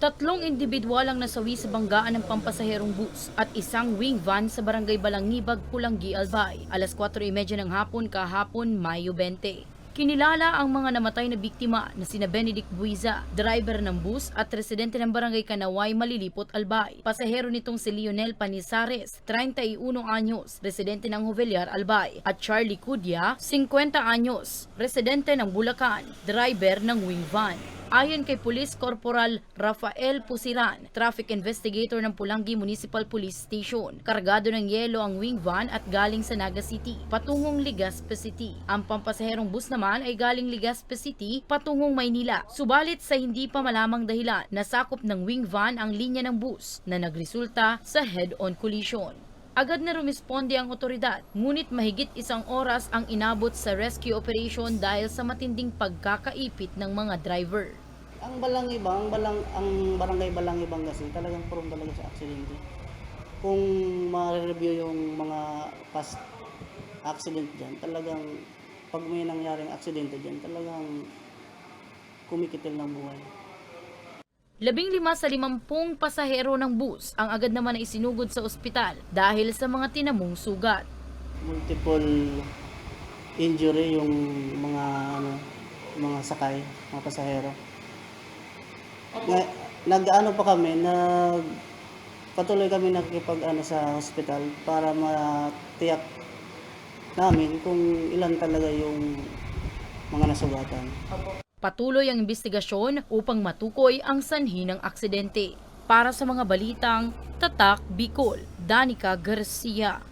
Tatlong individual ang nasawi sa banggaan ng pampasaherong bus at isang wing van sa barangay Balangibag, Pulanggi, Albay. Alas 4.30 ng hapon kahapon, Mayo 20. Kinilala ang mga namatay na biktima na sina Benedict Buiza, driver ng bus at residente ng barangay Kanaway, Malilipot, Albay. Pasahero nitong si Lionel Panisares, 31 anyos, residente ng Jovellar, Albay. At Charlie Cudya, 50 anyos, residente ng Bulacan, driver ng wing van. Ayon kay Police Corporal Rafael Pusiran, traffic investigator ng Pulangi Municipal Police Station, kargado ng yelo ang wing van at galing sa Naga City, patungong Legazpi City. Ang pampasaherong bus naman ay galing Legazpi City patungong Maynila. Subalit sa hindi pa malamang dahilan, nasakop ng wing van ang linya ng bus na nagresulta sa head-on collision. Agad na rumisponde ang otoridad, ngunit mahigit isang oras ang inabot sa rescue operation dahil sa matinding pagkakaipit ng mga driver. Ang Balangibang, balang, ang barangay Balangibang kasi talagang prone talaga sa aksidente. Kung ma-review yung mga past accident dyan, talagang pag may nangyaring aksidente dyan, talagang kumikitil ng buhay. Labing lima sa limampung pasahero ng bus ang agad naman na isinugod sa ospital dahil sa mga tinamong sugat. Multiple injury yung mga ano, mga sakay, mga pasahero. Nga, nag-ano pa kami, nag patuloy kami nakikipag ano sa hospital para matiyak namin kung ilan talaga yung mga nasugatan. Patuloy ang investigasyon upang matukoy ang sanhi ng aksidente. Para sa mga balitang Tatak Bicol, Danica Garcia.